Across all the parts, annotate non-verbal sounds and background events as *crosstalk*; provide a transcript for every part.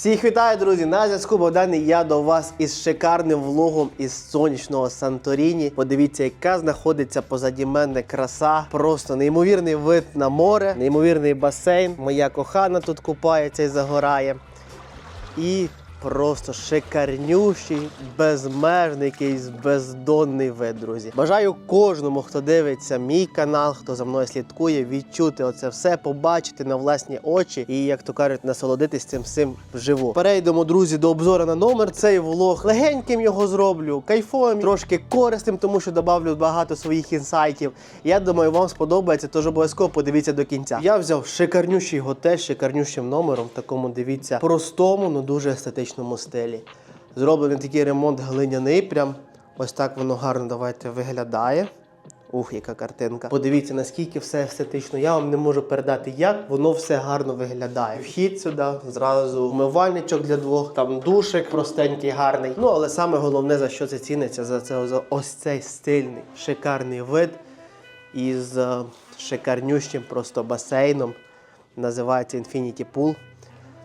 Всіх вітаю, друзі! На зв'язку Богдан і я до вас із шикарним влогом із сонячного Санторіні. Подивіться, яка знаходиться позаді мене краса. Просто неймовірний вид на море, неймовірний басейн. Моя кохана тут купається і загорає. І просто шикарнющий, безмежний, якийсь бездонний вид, друзі. Бажаю кожному, хто дивиться мій канал, хто за мною слідкує, відчути оце все, побачити на власні очі і, як то кажуть, насолодитись цим всім вживу. Перейдемо, друзі, до обзору на номер. Цей влог легеньким його зроблю, кайфовим, трошки корисним, тому що добавлю багато своїх інсайтів. Я думаю, вам сподобається, тож обов'язково подивіться до кінця. Я взяв шикарнющий готель, шикарнющим номером, такому дивіться, простому, але дуже естетичному стилі. Зроблений такий ремонт глиняний, прям ось так воно гарно давайте виглядає. Ух, яка картинка. Подивіться, наскільки все естетично. Я вам не можу передати, як воно все гарно виглядає. Вхід сюди, зразу вмивальничок для двох, там душик простенький, гарний. Ну, але саме головне, за що це ціниться, за це за ось цей стильний, шикарний вид із е, шикарнющим просто басейном. Називається Infinity Pool.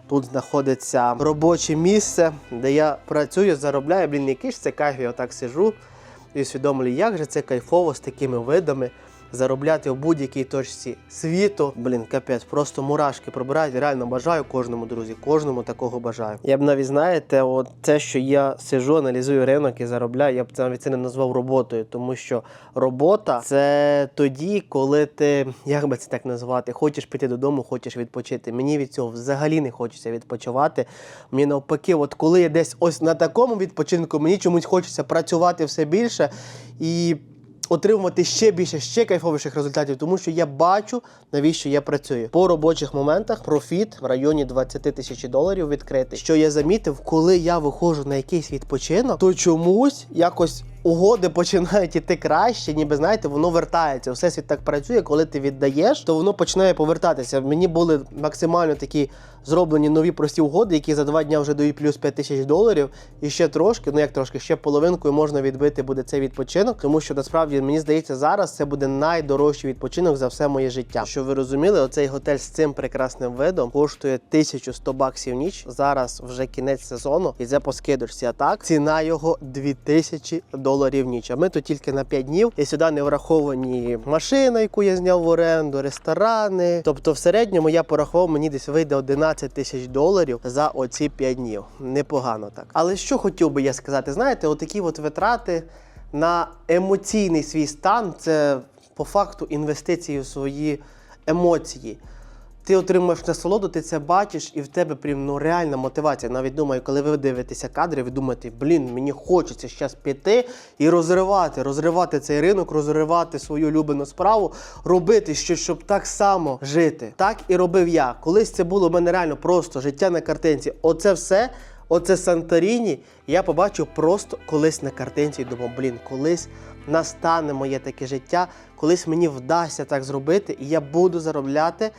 Тут знаходиться робоче місце, де я працюю, заробляю. Блін, який ж це кайф, я отак сижу і усвідомлюю, як же це кайфово з такими видами заробляти у будь-якій точці світу. Блін, капець, просто мурашки пробирають. Реально бажаю кожному, друзі, кожному такого бажаю. Я б навіть знаєте, от те, що я сижу, аналізую ринок і заробляю, я б навіть це не назвав роботою, тому що робота це тоді, коли ти, як би це так назвати, хочеш піти додому, хочеш відпочити. Мені від цього взагалі не хочеться відпочивати. Мені навпаки, от коли я десь ось на такому відпочинку, мені чомусь хочеться працювати все більше і отримувати ще більше, ще кайфовіших результатів, тому що я бачу, навіщо я працюю. По робочих моментах профіт в районі 20 тисяч доларів відкритий. Що я замітив, коли я виходжу на якийсь відпочинок, то чомусь якось. Угоди починають іти краще, ніби знаєте, воно вертається. Всесвіт так працює, коли ти віддаєш, то воно починає повертатися. Мені були максимально такі зроблені нові прості угоди, які за два дня вже дають плюс 5 тисяч доларів. І ще трошки, ну як трошки, ще половинкою можна відбити буде цей відпочинок, тому що насправді мені здається, зараз це буде найдорожчий відпочинок за все моє життя. Щоб ви розуміли, оцей готель з цим прекрасним видом коштує 1100 баксів ніч. Зараз вже кінець сезону, і це по скидочці. А так ціна його 2000 доларів в ніч. А ми тут тільки на 5 днів. І сюди не враховані машина, яку я зняв в оренду, ресторани. Тобто, в середньому я порахував, мені десь вийде 11 тисяч доларів за оці 5 днів. Непогано так. Але що хотів би я сказати, знаєте, отакі от витрати на емоційний свій стан це по факту інвестиції в свої емоції. Ти отримуєш насолоду, ти це бачиш, і в тебе прям ну, реальна мотивація. Навіть думаю, коли ви дивитеся кадри, ви думаєте, блін, мені хочеться зараз піти і розривати, розривати цей ринок, розривати свою улюблену справу, робити щось, щоб так само жити. Так і робив я. Колись це було в мене реально просто життя на картинці. Оце все. Оце Санторіні я побачив просто колись на картинці і думав, блін, колись настане моє таке життя, колись мені вдасться так зробити, і я буду заробляти,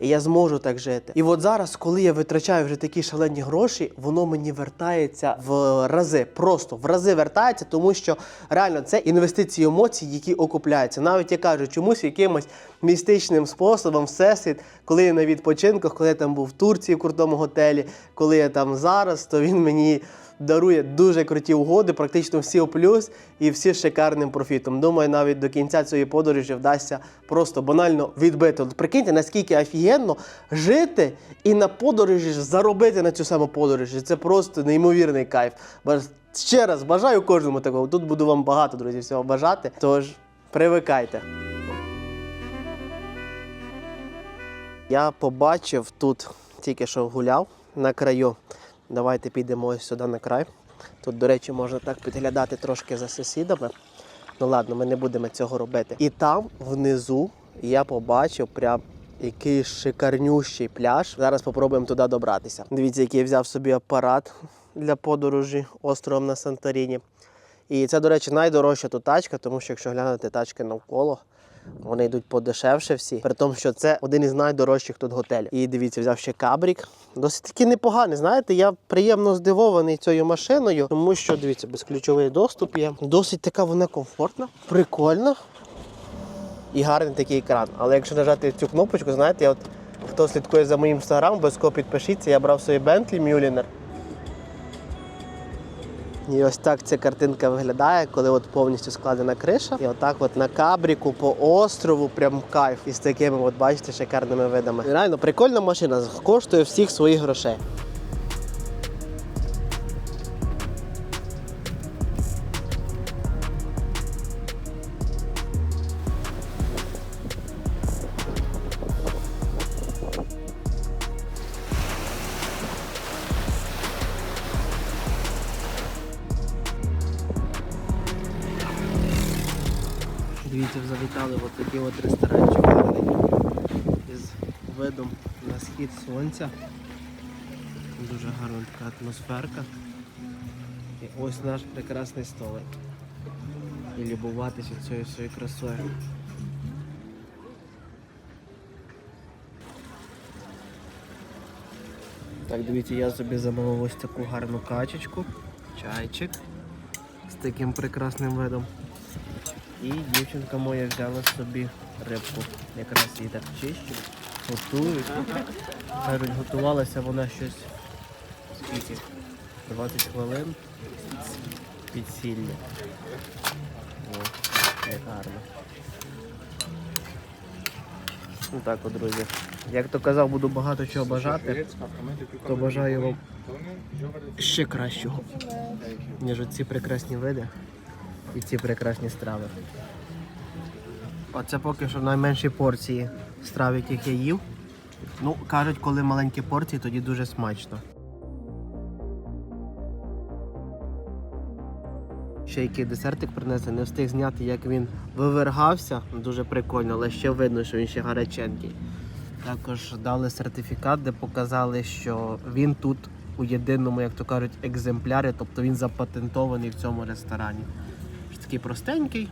і я зможу так жити. І от зараз, коли я витрачаю вже такі шалені гроші, воно мені вертається в рази, просто в рази вертається, тому що реально це інвестиції емоцій, які окупляються. Навіть я кажу, чомусь якимось містичним способом, всесвіт, коли я на відпочинках, коли я там був в Турції в крутому готелі, коли я там зараз, то він мені дарує дуже круті угоди, практично всі у плюс і всі з шикарним профітом. Думаю, навіть до кінця цієї подорожі вдасться просто банально відбити. От прикиньте, наскільки офігенно жити і на подорожі заробити на цю саму подорож. Це просто неймовірний кайф. Ще раз бажаю кожному такого. Тут буду вам багато, друзі, всього бажати. Тож привикайте. Я побачив тут, тільки що гуляв на краю. Давайте підемо ось сюди на край. Тут, до речі, можна так підглядати трошки за сусідами. Ну ладно, ми не будемо цього робити. І там внизу я побачив прям який шикарнющий пляж. Зараз спробуємо туди добратися. Дивіться, який я взяв собі апарат для подорожі островом на Санторіні. І це, до речі, найдорожча тут тачка, тому що якщо глянути тачки навколо, вони йдуть подешевше всі. При тому, що це один із найдорожчих тут готелів. І дивіться, взяв ще кабрік. Досить таки непоганий. Знаєте, я приємно здивований цією машиною, тому що дивіться, безключовий доступ є. Досить така вона комфортна, прикольна і гарний такий екран. Але якщо нажати цю кнопочку, знаєте, я от Хто слідкує за моїм інстаграмом, обов'язково підпишіться. Я брав собі Bentley Mulliner. І ось так ця картинка виглядає, коли от повністю складена криша. І отак от на кабріку по острову, прям кайф. із такими, от бачите, шикарними видами. Реально прикольна машина, коштує всіх своїх грошей. Сонця. Дуже гарна така атмосферка. І ось наш прекрасний столик. І любуватися цією своєю красою. Так, дивіться, я собі замовив ось таку гарну качечку, чайчик з таким прекрасним видом. І дівчинка моя взяла собі рибку. Якраз її так чищу, готують. Кажуть, готувалася вона щось скільки? 20 хвилин під сіллю. О, як гарно. Ну так от, друзі. Як то казав, буду багато чого бажати, то бажаю вам ще кращого, ніж оці прекрасні види і ці прекрасні страви. Оце поки що найменші порції страв, яких я їв. Ну, кажуть, коли маленькі порції, тоді дуже смачно. Ще який десертик принесли, не встиг зняти, як він вивергався. Дуже прикольно, але ще видно, що він ще гаряченький. Також дали сертифікат, де показали, що він тут у єдиному, як то кажуть, екземплярі, тобто він запатентований в цьому ресторані. Такий простенький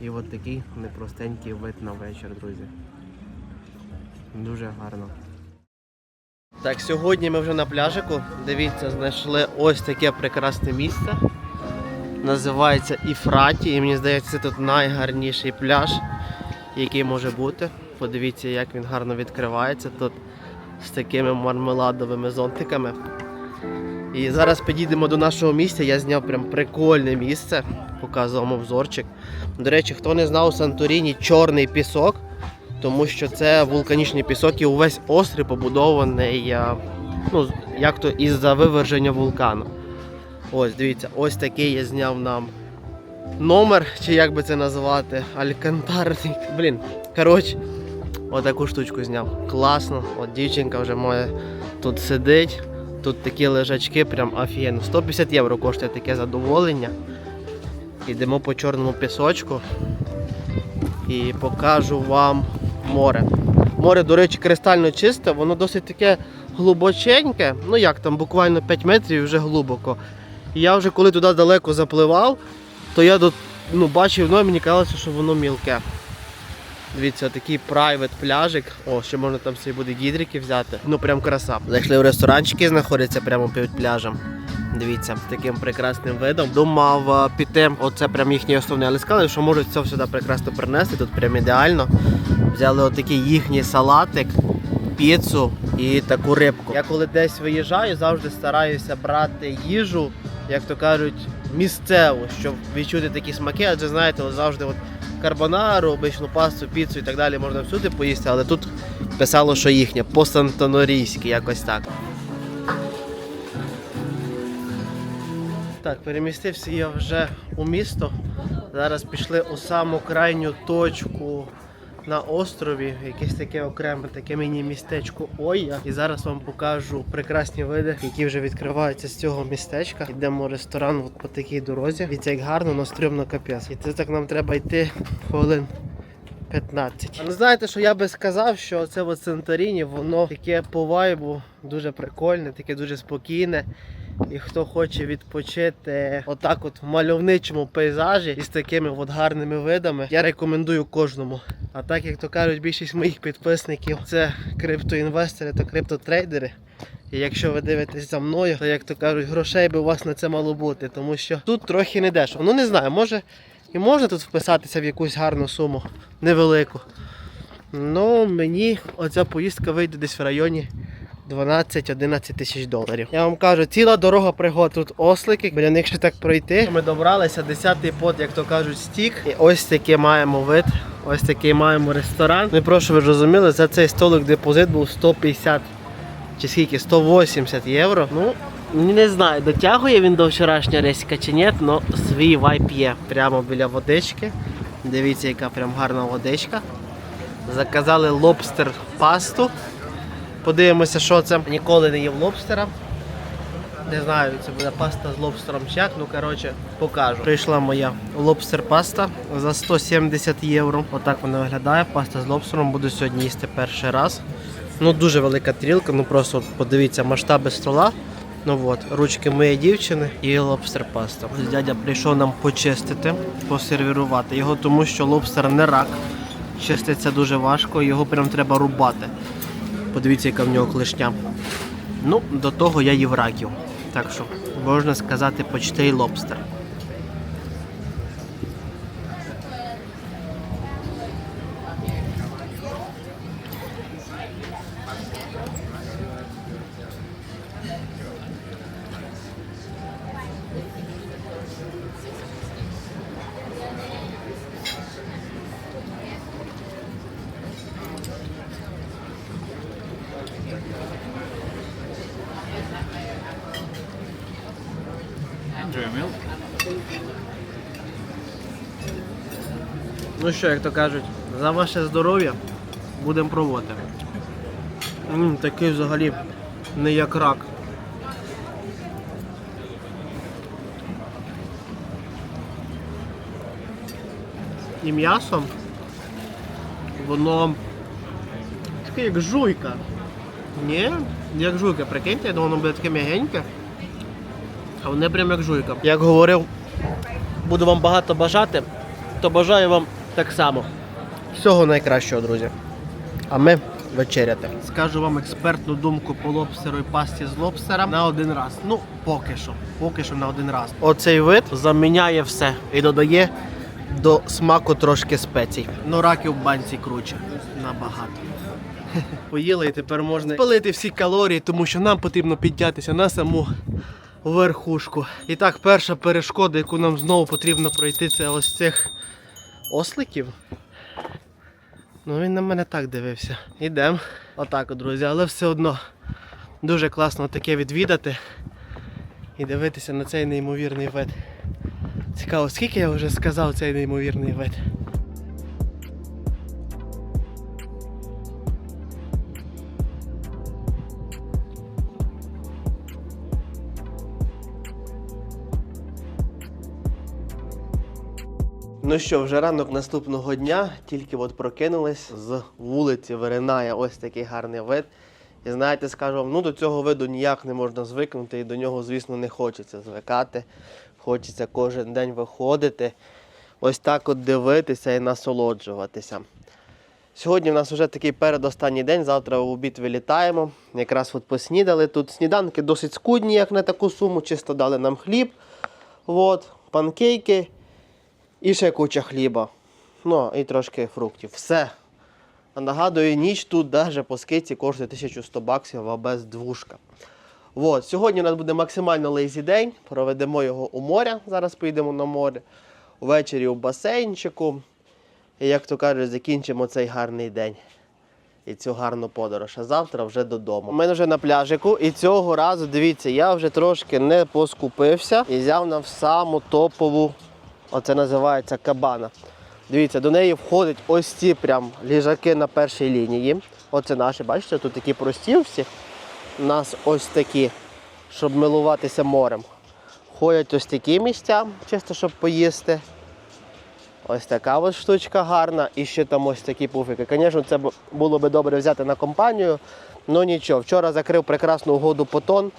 і от такий непростенький вид на вечір, друзі. Дуже гарно. Так, сьогодні ми вже на пляжику. Дивіться, знайшли ось таке прекрасне місце. Називається Іфраті. І мені здається, це тут найгарніший пляж, який може бути. Подивіться, як він гарно відкривається тут з такими мармеладовими зонтиками. І зараз підійдемо до нашого місця. Я зняв прям прикольне місце, показував обзорчик. До речі, хто не знав у Санторіні чорний пісок, тому що це вулканічний пісок і увесь острів побудований ну, як то із-за виверження вулкану. Ось, дивіться, ось такий я зняв нам номер, чи як би це назвати, алькантарний. *laughs* Блін, коротше, отаку штучку зняв. Класно. От дівчинка вже моя тут сидить. Тут такі лежачки, прям офігенно. 150 євро коштує таке задоволення. Йдемо по чорному пісочку і покажу вам море. Море, до речі, кристально чисте, воно досить таке глибоченьке. Ну як там, буквально 5 метрів вже глибоко. І я вже коли туди далеко запливав, то я до, ну, бачив і мені казалося, що воно мілке. Дивіться, такий private пляжик. О, ще можна там собі буде гідрики взяти. Ну прям краса. Зайшли в ресторанчики, знаходяться прямо під пляжем. Дивіться, таким прекрасним видом. Думав піти, оце прям їхній основний, але сказали, що можуть це сюди прекрасно принести, тут прям ідеально. Взяли отакий їхній салатик, піцу і таку рибку. Я коли десь виїжджаю, завжди стараюся брати їжу, як то кажуть, місцеву, щоб відчути такі смаки, адже знаєте, завжди от карбонару, обичну пасту, піцу і так далі можна всюди поїсти, але тут писало, що їхнє, по-сантонорійськи, якось так. Так, перемістився я вже у місто. Зараз пішли у саму крайню точку на острові, якесь таке окреме, таке міні-містечко Ойя. І зараз вам покажу прекрасні види, які вже відкриваються з цього містечка. Йдемо в ресторан от по такій дорозі. Дивіться, як гарно, но стрьомно капець. І це так нам треба йти хвилин 15. Ну знаєте, що я би сказав, що це от Санторіні, воно таке по вайбу дуже прикольне, таке дуже спокійне. І хто хоче відпочити отак от в мальовничому пейзажі із такими от гарними видами, я рекомендую кожному. А так, як то кажуть, більшість моїх підписників це криптоінвестори та криптотрейдери. І якщо ви дивитесь за мною, то як то кажуть, грошей би у вас на це мало бути, тому що тут трохи не дешево. Ну не знаю, може і можна тут вписатися в якусь гарну суму, невелику. Ну, мені оця поїздка вийде десь в районі 12-11 тисяч доларів. Я вам кажу, ціла дорога пригод тут ослики, біля них ще так пройти. Ми добралися, 10-й пот, як то кажуть, стік. І ось такий маємо вид. Ось такий маємо ресторан. Ну і прошу ви розуміли, за цей столик депозит був 150 чи скільки 180 євро. Ну, не знаю, дотягує він до вчорашнього рейсика чи ні, але свій вайп є прямо біля водички. Дивіться, яка прям гарна водичка. Заказали лобстер пасту. Подивимося, що це. Ніколи не їв лобстера. Не знаю, це буде паста з лобстером чи як, ну коротше, покажу. Прийшла моя лобстер паста за 170 євро. Отак вона виглядає. Паста з лобстером буду сьогодні їсти перший раз. Ну дуже велика трілка, ну просто подивіться масштаби стола. Ну от, ручки моєї дівчини і лобстер паста. Ось дядя прийшов нам почистити, посервірувати його, тому що лобстер не рак. Чиститься дуже важко, його прям треба рубати. Подивіться, яка в нього клешня. Ну, до того я їв раків. Так що можна сказати, почти й лобстер. Що, як то кажуть, за ваше здоров'я будемо пробувати. М, такий взагалі не як рак. І м'ясо, воно таке як жуйка. Ні, як жуйка, прикиньте, я думав, воно буде таке м'ягеньке. А воно прям як жуйка. Як говорив, буду вам багато бажати, то бажаю вам так само. Всього найкращого, друзі. А ми вечеряти. Скажу вам експертну думку по лобстеру і пасті з лобстера на один раз. Ну, поки що. Поки що на один раз. Оцей вид заміняє все і додає до смаку трошки спецій. Ну, раків в банці круче. Набагато. *laughs* Поїли і тепер можна палити всі калорії, тому що нам потрібно піднятися на саму верхушку. І так, перша перешкода, яку нам знову потрібно пройти, це ось цих осликів. Ну він на мене так дивився. Ідемо. Отак, друзі, але все одно дуже класно таке відвідати і дивитися на цей неймовірний вид. Цікаво, скільки я вже сказав цей неймовірний вид. Ну що, вже ранок наступного дня, тільки от прокинулись з вулиці виринає ось такий гарний вид. І знаєте, скажу вам, ну до цього виду ніяк не можна звикнути, і до нього, звісно, не хочеться звикати. Хочеться кожен день виходити, ось так от дивитися і насолоджуватися. Сьогодні в нас вже такий передостанній день, завтра в обід вилітаємо. Якраз от поснідали. Тут сніданки досить скудні, як на таку суму, чисто дали нам хліб, от, панкейки. І ще куча хліба. Ну, і трошки фруктів. Все. А нагадую, ніч тут навіть по скидці коштує 1100 баксів, а без двушка. От. Сьогодні у нас буде максимально лейзі день. Проведемо його у моря. Зараз поїдемо на море. Ввечері у басейнчику. І, як то кажуть, закінчимо цей гарний день. І цю гарну подорож. А завтра вже додому. Ми вже на пляжику, і цього разу, дивіться, я вже трошки не поскупився і взяв нам саму топову Оце називається кабана. Дивіться, до неї входять ось ці прям ліжаки на першій лінії. Оце наші, бачите, тут такі прості всі. У нас ось такі, щоб милуватися морем. Ходять ось такі місця, чисто щоб поїсти. Ось така ось штучка гарна. І ще там ось такі пуфики. Звісно, це було би добре взяти на компанію. Ну нічого, вчора закрив прекрасну угоду по тон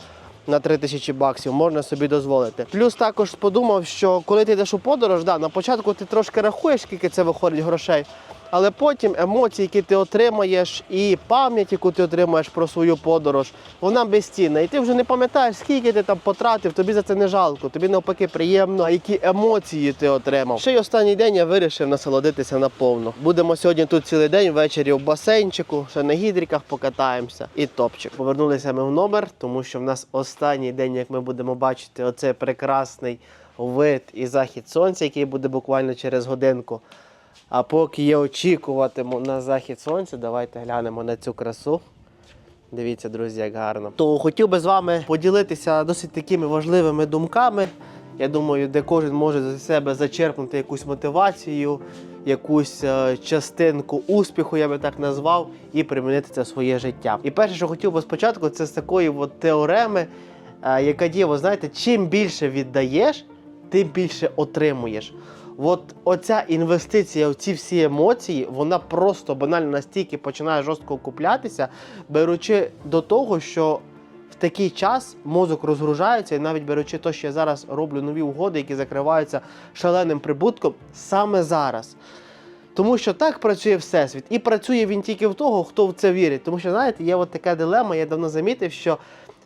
на 3 тисячі баксів, можна собі дозволити. Плюс також подумав, що коли ти йдеш у подорож, да, на початку ти трошки рахуєш, скільки це виходить грошей. Але потім емоції, які ти отримаєш, і пам'ять, яку ти отримаєш про свою подорож, вона безцінна. І ти вже не пам'ятаєш, скільки ти там потратив, тобі за це не жалко, тобі навпаки приємно, які емоції ти отримав. Ще й останній день я вирішив насолодитися наповно. Будемо сьогодні тут цілий день, ввечері в басейнчику, ще на гідріках покатаємося і топчик. Повернулися ми в номер, тому що в нас останній день, як ми будемо бачити, оцей прекрасний вид і захід сонця, який буде буквально через годинку. А поки я очікуватиму на захід сонця, давайте глянемо на цю красу. Дивіться, друзі, як гарно. То хотів би з вами поділитися досить такими важливими думками. Я думаю, де кожен може за себе зачерпнути якусь мотивацію, якусь е, частинку успіху, я би так назвав, і примінити це в своє життя. І перше, що хотів би спочатку, це з такої от теореми, е, яка діє, ви знаєте, чим більше віддаєш, тим більше отримуєш. От оця інвестиція в ці всі емоції, вона просто банально настільки починає жорстко окуплятися, беручи до того, що в такий час мозок розгружається, і навіть беручи те, що я зараз роблю нові угоди, які закриваються шаленим прибутком, саме зараз. Тому що так працює Всесвіт. І працює він тільки в того, хто в це вірить. Тому що, знаєте, є от така дилема, я давно замітив, що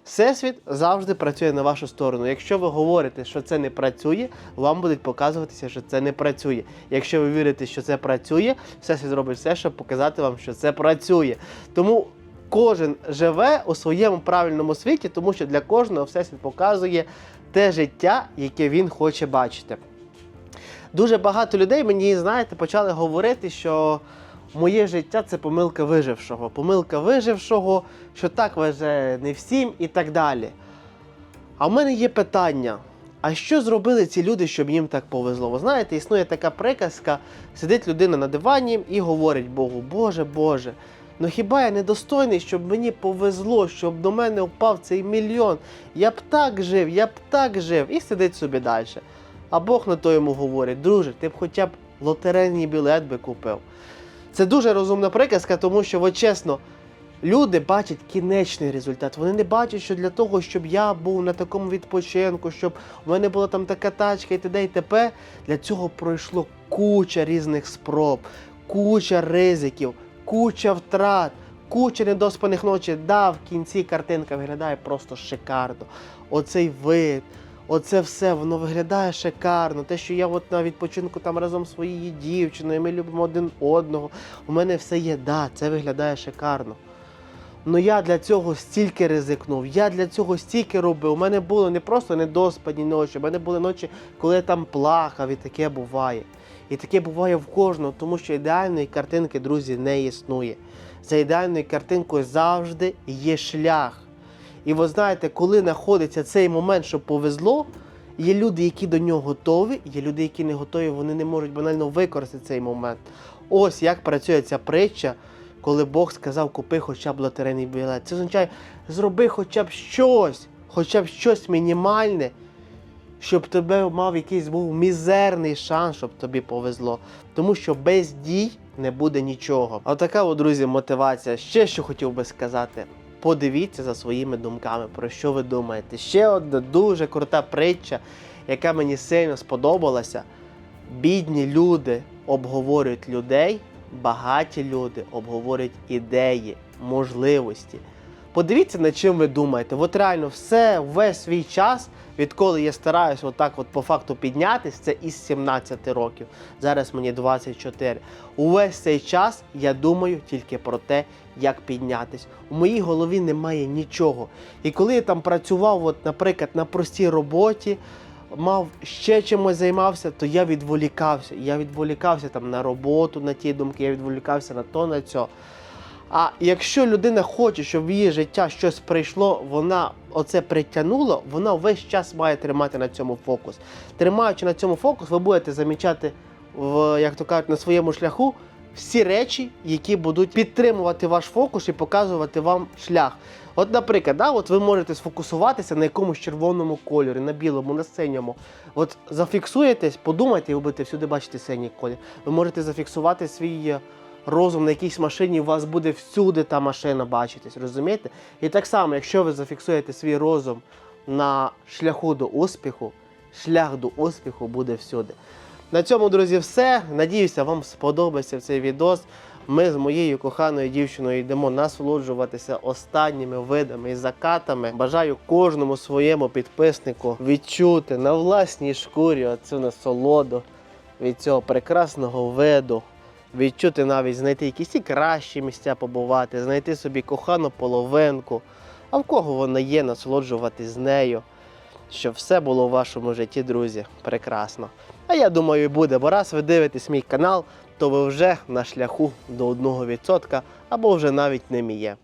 Всесвіт завжди працює на вашу сторону. Якщо ви говорите, що це не працює, вам будуть показуватися, що це не працює. Якщо ви вірите, що це працює, Всесвіт зробить все, щоб показати вам, що це працює. Тому кожен живе у своєму правильному світі, тому що для кожного Всесвіт показує те життя, яке він хоче бачити. Дуже багато людей мені, знаєте, почали говорити, що моє життя це помилка вижившого. Помилка вижившого, що так веже не всім і так далі. А в мене є питання: а що зробили ці люди, щоб їм так повезло? Ви знаєте, існує така приказка: сидить людина на дивані і говорить Богу, Боже, Боже. Ну хіба я недостойний, щоб мені повезло, щоб до мене впав цей мільйон? Я б так жив, я б так жив, і сидить собі далі. А Бог на то йому говорить, друже, ти б хоча б лотерейний білет би купив. Це дуже розумна приказка, тому що, от чесно, люди бачать кінечний результат. Вони не бачать, що для того, щоб я був на такому відпочинку, щоб у мене була там така тачка і т.д. і т.п. Для цього пройшло куча різних спроб, куча ризиків, куча втрат, куча недоспаних ночей. Да, в кінці картинка виглядає просто шикарно. Оцей вид. Оце все воно виглядає шикарно. Те, що я от на відпочинку там разом з своєю дівчиною, ми любимо один одного. У мене все є, да, це виглядає шикарно. Ну я для цього стільки ризикнув, я для цього стільки робив. У мене було не просто недоспані ночі, у мене були ночі, коли я там плакав, і таке буває. І таке буває в кожного, тому що ідеальної картинки, друзі, не існує. За ідеальною картинкою завжди є шлях. І ви знаєте, коли знаходиться цей момент, що повезло, є люди, які до нього готові, є люди, які не готові, вони не можуть банально використати цей момент. Ось як працює ця притча, коли Бог сказав, купи хоча б лотерейний білет. Це означає, зроби хоча б щось, хоча б щось мінімальне, щоб тебе мав якийсь був мізерний шанс, щоб тобі повезло. Тому що без дій не буде нічого. А така, друзі, мотивація. Ще що хотів би сказати. Подивіться за своїми думками, про що ви думаєте. Ще одна дуже крута притча, яка мені сильно сподобалася. Бідні люди обговорюють людей, багаті люди обговорюють ідеї, можливості. Подивіться, над чим ви думаєте. От реально все, весь свій час, відколи я стараюся отак от по факту піднятись, це із 17 років. Зараз мені 24. Увесь цей час я думаю тільки про те, як піднятись. У моїй голові немає нічого. І коли я там працював, от, наприклад, на простій роботі, мав ще чимось займався, то я відволікався. Я відволікався там на роботу, на ті думки, я відволікався на то, на цьо. А якщо людина хоче, щоб в її життя щось прийшло, вона оце притягнула, вона весь час має тримати на цьому фокус. Тримаючи на цьому фокус, ви будете замічати, в, як то кажуть, на своєму шляху всі речі, які будуть підтримувати ваш фокус і показувати вам шлях. От, наприклад, да, от ви можете сфокусуватися на якомусь червоному кольорі, на білому, на синьому. От зафіксуєтесь, подумайте, і ви будете всюди бачити синій колір. Ви можете зафіксувати свій е, розум на якійсь машині, у вас буде всюди та машина бачитись, розумієте? І так само, якщо ви зафіксуєте свій розум на шляху до успіху, шлях до успіху буде всюди. На цьому, друзі, все. Надіюся, вам сподобався цей відос. Ми з моєю коханою дівчиною йдемо насолоджуватися останніми видами і закатами. Бажаю кожному своєму підписнику відчути на власній шкурі оцю насолоду від цього прекрасного виду. Відчути навіть знайти якісь і кращі місця побувати, знайти собі кохану половинку, а в кого вона є, насолоджуватись з нею. Щоб все було в вашому житті, друзі, прекрасно. А я думаю, буде, бо раз ви дивитесь мій канал, то ви вже на шляху до 1% або вже навіть і є.